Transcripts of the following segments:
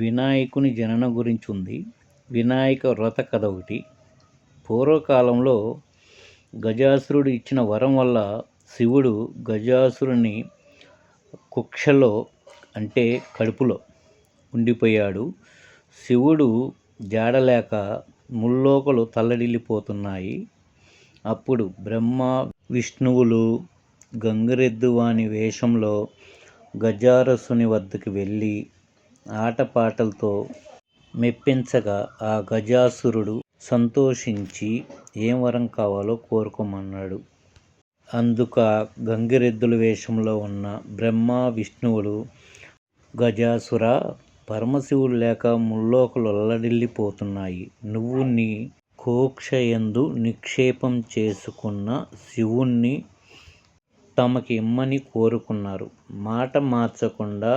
వినాయకుని జనన గురించి ఉంది వినాయక వ్రత కథ ఒకటి. పూర్వకాలంలో గజాసురుడు ఇచ్చిన వరం వల్ల శివుడు గజాసురుని కుక్షలో అంటే కడుపులో ఉండిపోయాడు. శివుడు జాడలేక ముల్లోకలు తల్లడిల్లిపోతున్నాయి. అప్పుడు బ్రహ్మ విష్ణువులు గంగిరెద్దు వాని వేషంలో గజారసుని వద్దకు వెళ్ళి ఆటపాటలతో మెప్పించగా ఆ గజాసురుడు సంతోషించి ఏం వరం కావాలో కోరుకోమన్నాడు. అందుకు గంగిరెద్దుల వేషంలో ఉన్న బ్రహ్మ విష్ణువులు గజాసుర పరమశివుడు లేక ముల్లోకలు అల్లడిల్లిపోతున్నాయి. నువ్వు నీ కోక్షయందు నిక్షేపం చేసుకున్న శివుణ్ణి తమకి ఇమ్మని కోరుకున్నారు. మాట మార్చకుండా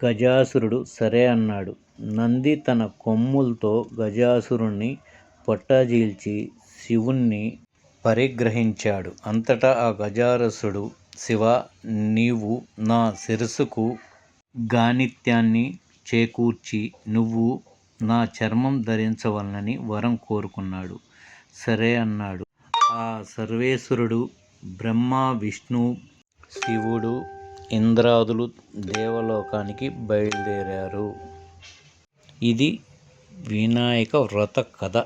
గజాసురుడు సరే అన్నాడు. నంది తన కొమ్ములతో గజాసురుణ్ణి పొట్టజీల్చి శివుణ్ణి పరిగ్రహించాడు. అంతటా ఆ గజారసుడు శివ నీవు నా శిరస్సుకు గానిత్యాన్ని చేకూర్చి నువ్వు నా చర్మం ధరించవలనని వరం కోరుకున్నాడు. సరే అన్నాడు. ఆ సర్వేశ్వరుడు బ్రహ్మ విష్ణు శివుడు ఇంద్రాదులు దేవలోకానికి బయలుదేరారు. ఇది వినాయక వ్రత కథ.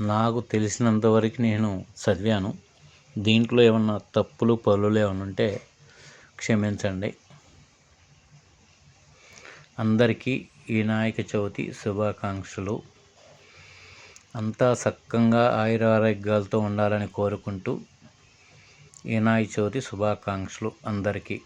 నాకు తెలిసినంతవరకు నేను చదివాను. దీంట్లో ఏమన్నా తప్పులు పనులు ఏమైనా ఉంటే క్షమించండి. అందరికీ వినాయక చవితి శుభాకాంక్షలు. అంతా సక్కంగా ఆయురారోగ్యాలతో ఉండాలని కోరుకుంటూ వినాయక చవితి శుభాకాంక్షలు అందరికీ.